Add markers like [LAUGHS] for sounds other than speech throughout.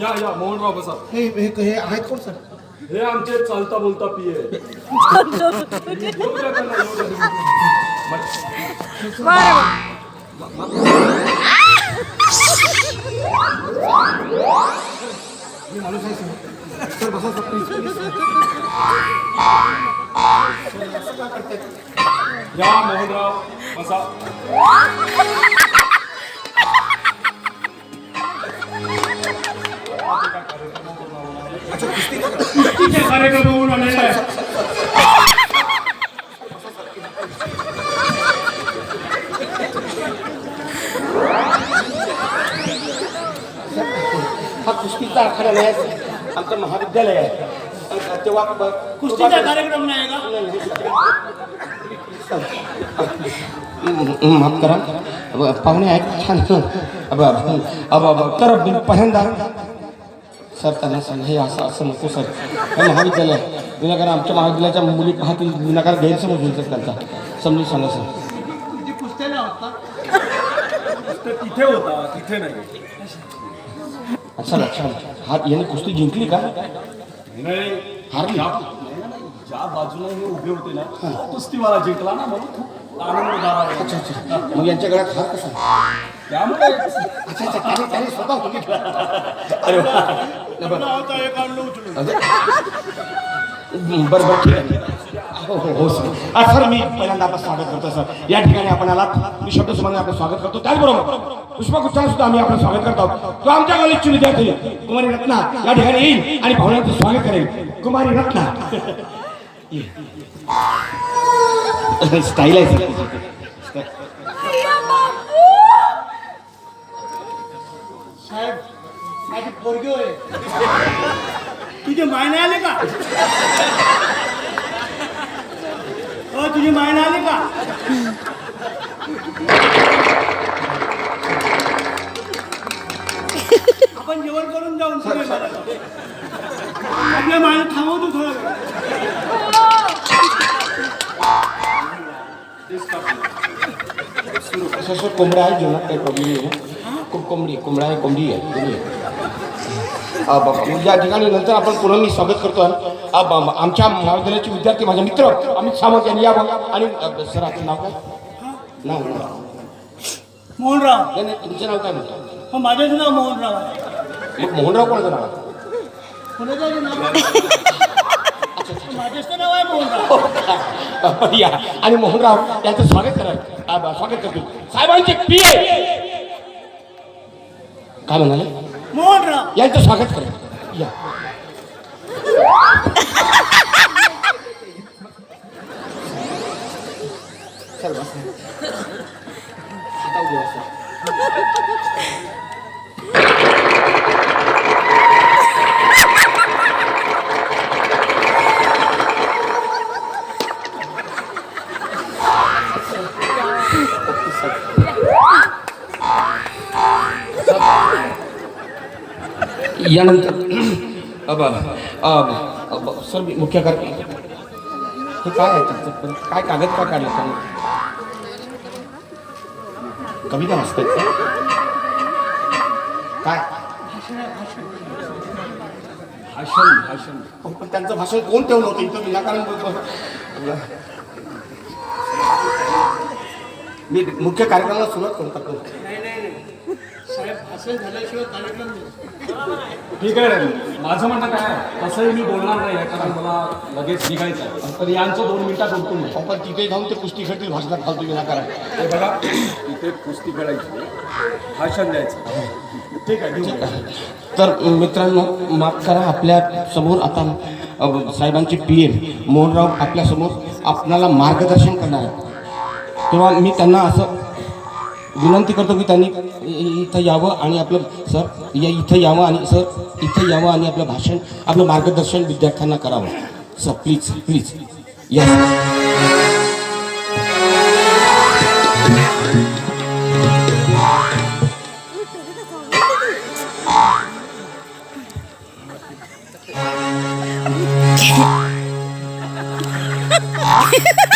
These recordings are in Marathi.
या या मोहनराव बसा. हे हे हे आहेत कोण सर? हे आमचे चालता बोलता पिये येऊ द्या त्यांना, येऊ द्या. मी माणूस आहे सर सर बसा सर प्लीज प्लीज या मोहनराव बसा. कुस्तीचे कार्यक्रम होऊन आलेले आहे हा कुस्तीचा आखाडा नाही. आमचं महाविद्यालय आहे अं, तेव्हा कुस्तीचा कार्यक्रम नाही का हं, माफ़ करा पाहुणे अब अब अब अब तर पहिल्यांदा सर त्यांना सांग हे असं असं नको सर. हे महाविद्यालय आहे. विनाकारण आमच्या महाविद्यालयाच्या मुली पाहतील विनाकारण गैरसमज होईल सर त्यांचा. समजून सांगा सर. तिथे होता तिथे नाही. अच्छा अच्छा. हा याने कुस्ती जिंकली का? नाही. हारली. ज्या ज्या बाजूला हे उभे होते ना तो कुस्तीवाला जिंकला ना म्हणून खूप आनंद झाला. अच्छा अच्छा. मग यांच्या गळ्यात हार कसा? त्यामुळे अच्छा अच्छा त्याने त्याने स्वतः अरे वा. बरं होता उचलून बरं बरं ठीक आहे हो हो हो सर सर मी पहिल्यांदा आपलं स्वागत करतो सर या ठिकाणी आपण आलात मी शब्द सुमाने आपलं स्वागत करतो त्याचबरोबर पुष्पगुच्छाने सुद्धा आम्ही आपलं स्वागत करतो तो आमच्या कॉलेजची विद्यार्थी कुमारी रत्ना या ठिकाणी येईल आणि भावनांचं स्वागत करेल कुमारी रत्ना स्टाईल आहे सर तुझे मायने आले का? हो तुझी मायने आले का? आपण जेवण करून जाऊन सगळे. आपल्या मायने थांबवतो थोडा वेळ. कोंबडा आहे जेवणात काही प्रॉब्लेम खूप कोंबडी कोंबडा आहे कोंबडी आहे या ठिकाणी नंतर आपण पुन्हा मी स्वागत करतो आमच्या महाविद्यालयाचे विद्यार्थी माझे मित्र अमित सावंत यांनी यावं आणि सर आपलं नाव काय? नाव. मोहनराव. तुमचं नाव काय म्हणतो? हो माझंच नाव मोहनराव आहे. मोहनराव कोणाचं नाव आहे? कोणाचं नाव? मोहनराव. या. आणि मोहनराव यांचं स्वागत करा. स्वागत करतो. साहेबांचे पी काय म्हणाले? यांचं स्वागत करा. या. यानंतर अब अब. सर मी मुख्य कार हे काय आहे तुमचं? काय कागद का काढलं सर कविता मस्त काय? भाषण भाषण. पण त्यांचं भाषण कोण ठेवलं होतं इथं? विनाकारण बोलतो मी मुख्य कार्यक्रमाला सुरुवात करू टाकतो नाही नाही नाही साहेब असं झाल्याशिवाय कार्यक्रम नाही. ठीक आहे माझं म्हणणं काय आहे, तसंही मी बोलणार नाही आहे कारण मला लगेच निघायचं आहे. तर यांचं दोन मिनिटात उरकून घ्या. पण तिथे जाऊन ते कुस्ती खेळतील भाषणात फालतू विनाकारण हे बघा इथे कुस्ती खेळायची भाषण द्यायचं. ठीक आहे ठीक आहे तर मित्रांनो माफ करा आपल्यासमोर आता अ, साहेबांचे पी एम मोहनराव आपल्यासमोर आपणाला मार्गदर्शन करणार आहेत. तेव्हा मी त्यांना असं विनंती करतो की त्यांनी इथं यावं आणि आपलं सर या इथं यावं आणि सर इथं यावं आणि आपलं भाषण आपलं मार्गदर्शन विद्यार्थ्यांना करावं. Sir please please. या [LAUGHS]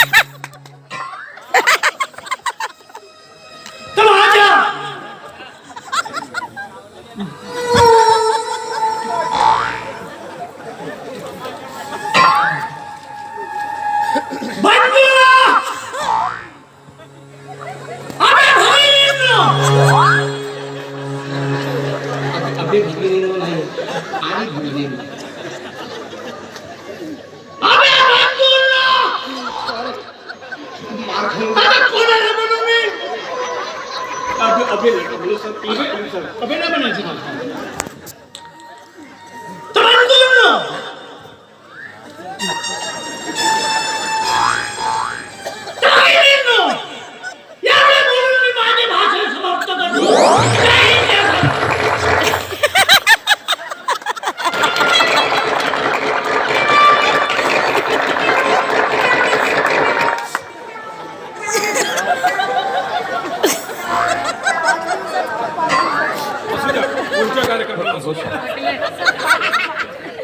मैत्रिणींनो नाही आणि भगिनींनो. मार खाऊन अभि अभि नाही बोलू सर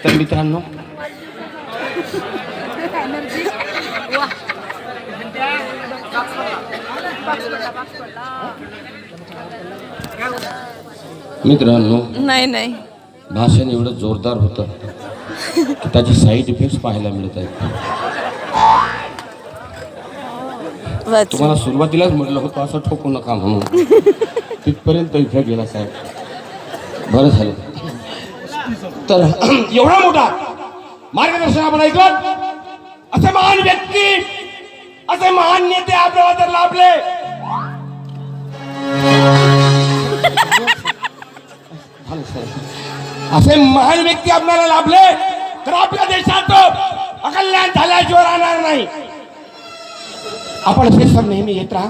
तर मित्रांनो मित्रांनो नाही नाही. भाषण एवढं जोरदार होतं की त्याचे साईड इफेक्ट्स पाहायला मिळत आहेत. तुम्हाला सुरुवातीलाच म्हटलं होतं असं ठोकू नका म्हणून. तिथपर्यंत इफेक्ट गेला साहेब. बरं झालं. तर एवढा मोठा मार्गदर्शन आपण ऐकलं? असे महान व्यक्ती असे महान नेते आपल्याला तर लाभले असे महान व्यक्ती आपल्याला लाभले तर आपल्या देशात अकल्याण झाल्याशिवाय राहणार नाही. आपण हे सर नेहमी येत राहा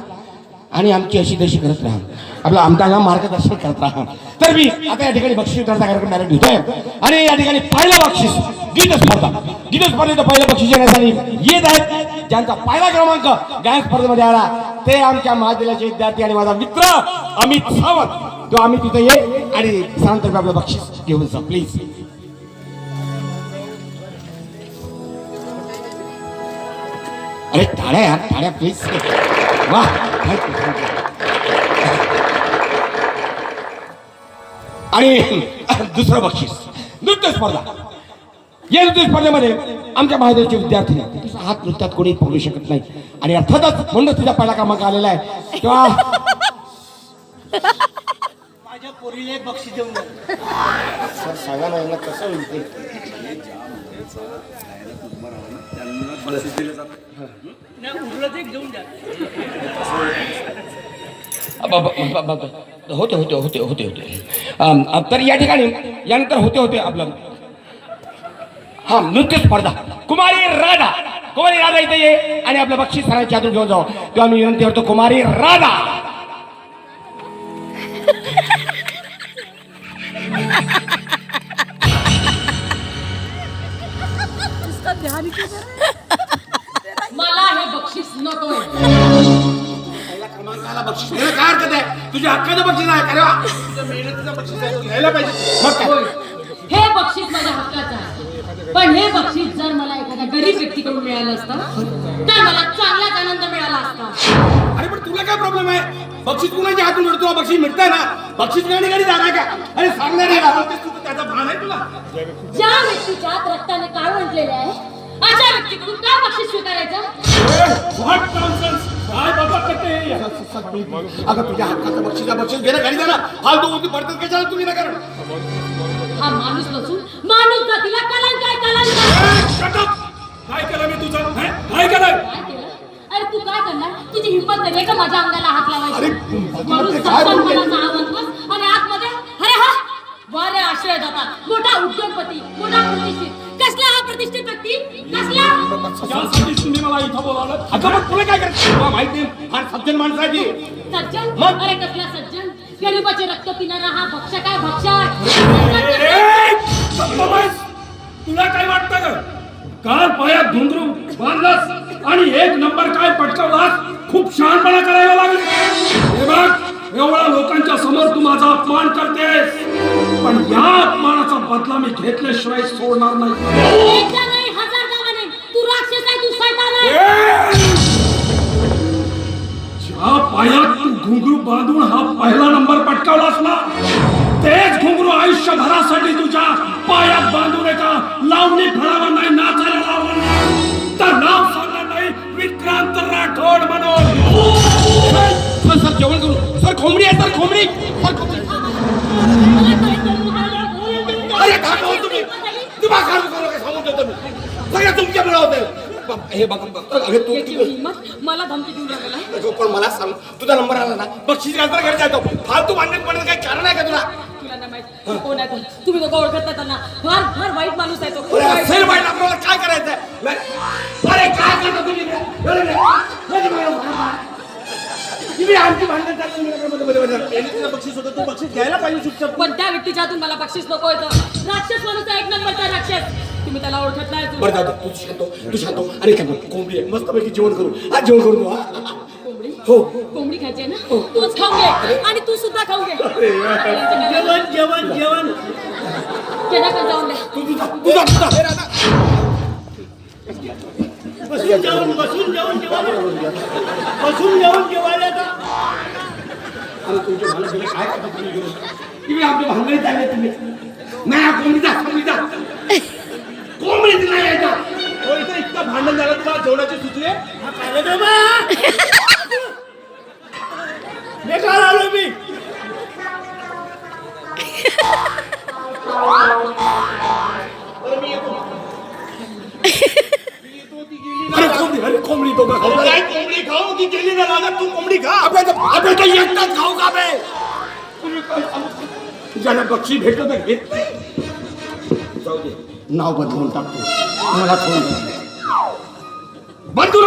आणि आमची अशी तशी करत राहा. आपलं आमदार मार्गदर्शन करत राहा. तर मी आता या ठिकाणी बक्षीस वितरणाचा कार्यक्रम डायरेक्ट घेतोय. आणि या ठिकाणी पहिलं बक्षीस गीत स्पर्धा. गीत स्पर्धेचं पहिलं बक्षीस येण्यासाठी येत आहेत. ज्यांचा पहिला क्रमांक गायन स्पर्धेमध्ये आला ते आमच्या महाविद्यालयाचे विद्यार्थी आणि माझा मित्र अमित सावंत. तो आम्ही तिथे ये आणि सांगतो आपलं बक्षीस घेऊन जा प्लीज अरे टाळ्या यार टाळ्या प्लीज वा थँक्यू थँक्यू. आणि दुसरं बक्षीस. नृत्य स्पर्धा. या नृत्य स्पर्धेमध्ये आमच्या महाविद्यालयाचे विद्यार्थी हात नृत्यात कोणी पकडू शकत नाही. आणि अर्थातच म्हणून तिचा पहिला क्रमांक आलेला आहे. तेव्हा माझ्या पोरीला एक बक्षीस देऊन सांगा ना यांना कसं होईल घेऊन द्या. होते होते होते होते होते. तर या ठिकाणी यानंतर होते होते आपलं. हा नृत्य स्पर्धा. कुमारी राधा. कुमारी राधा इथे ये आणि आपलं बक्षीस सरांच्या हातून घेऊन जाऊ तेव्हा मी विनंती करतो कुमारी राधा. तुझ्या हक्काचं बक्षीस आहे का रे? तुझं मेहनतीचं बक्षीस आहे तू घ्यायला पाहिजे मग काय? होय. हे बक्षीस माझ्या हक्काचं आहे पण हे बक्षीस जर मला एखाद्या गरीब व्यक्तीकडून मिळालं असतं तर मला चांगलाच आनंद मिळाला असता अरे पण तुला काय प्रॉब्लेम आहे बक्षीस कुणाच्या हातून मिळतो बक्षीस मिळतंय ना बक्षीस मिळणे कधी जाणार का अरे सांगणार आहे? तुझं त्याचा भान आहे तुला ज्या व्यक्तीच्या रक्ताने काळ म्हटलेले आहे अशा व्यक्तीकडून का बक्षीस स्वीकारायचं व्हॉट नॉनसेन्स काय बाबा करते? अगं तुझ्या हक्काचं बक्षीस बक्षीस घेणं घरी ना फालतू गोष्टी पडतात कशाला तुम्ही ना कारण हा माणूस नसून माणूस जातीला कलंक आहे कलंक! काय केलं मी तुझं? हे? काय केलं काय केलं? अरे तू काय करणार? तुझी हिंमत नाही का माझ्या अंगाला हात अरे, लावायची माणूस काय हा म्हणतोस आणि आतमध्ये अरे हा वारे आश्रय दाता मोठा उद्योगपती मोठा प्रतिष्ठित कसला हा प्रतिष्ठित व्यक्ती कसला तुम्ही मला इथं बोलावलं अगं मग तुला काय करायचं तुला माहिती आहे, फार सज्जन माणसं आहे ती. सज्जन मग? अरे कसला सज्जन गरीबाचे रक्त पिणारा हा भक्षक आहे ए, भक्षक गप्प बस. तुला काय वाटतं ग काल पायात घुंगरू बांधलास आणि एक नंबर काय पटकावलास खूप शहाणपणा करायला लागले हे बघ एवढ्या लोकांच्या समोर तू माझा अपमान करतेस पण या अपमानाचा बदला मी घेतल्याशिवाय सोडणार नाही. एकदा नाही हजार नावाने तू राक्षस आहे तू सैतान आहे. ज्या पायात तू घुंगरू बांधून हा पहिला नंबर पटकावलास ना तेच घुंगरू आयुष्यभरासाठी तुझ्या पायात बांधून एका लावणी फळावर नाही नाचायला हे बघ अगं तू याची तू- हिंमत मला धमकी राहिला अगं, पण मला सांग तुझा नंबर आला ना बक्षीस घालता घरी जातो फालतू भांडण पडण्याचं काही कारण आहे का तुला तुला नाही माहीत तू कोण आहे तो? तुम्ही दोघं ओळखत नाही त्यांना फार फार वाईट माणूस आहे तो खूप अरे वाईट. असेल बाई आपल्याला काय करायचंय नाही. अरे काय करता तुम्ही. तुम्ही आमची भांडण चालू आहे. मध्ये- मध्ये- मध्ये- मध्ये. तुला बक्षीस होतं तू बक्षीस घ्यायला पाहिजे चुपचाप. पण त्या व्यक्तीच्या हातून मला बक्षीस नको येतं राक्षस माणूस आहे, एक नंबरचा राक्षस. तुम्ही त्याला ओळखत नाही बरं जाऊ दे. तू शांत हो, तू शांत हो. आणि काय बघ, कोंबडी आहे. मस्तपैकी जेवण करू. हा जेवण करू तू हा. कोंबडी? हो. कोंबडी खायची आहे ना? तूच खाऊन घे. आणि तू सुद्धा खाऊन घे. जेवण जेवण जेवण. केना पण जाऊन द्या तू तुझा तुझा तुझा हे राधा. बसून जेवण बसून जेवण जेवायला. बसून जेवण जेवायला आता अरे तुमच्या मला गेले काय करता तुम्ही घेऊन तुम्ही आमच्या भांडणीत आले तुम्ही. नाही हा कोंबडीचा कोंबडीचा कोंबडीचा नाही यायचा हो इतकं भांडण झालं तुला जेवणाचे सुचले हा कार्यक्रम. बेकार आलो मी? अरे कोंबडी अरे कोंबडी तो खाऊ केली कोंबडी ना लागत तू कोंबडी खा। अबे तो अबे तो एकटाच खाऊ का बे। तुम्ही काय सांगू? ज्याला बक्षी भेटलं तर घेत नाही जाऊ दे नाव बदलून टाकतो मला फोन बंधू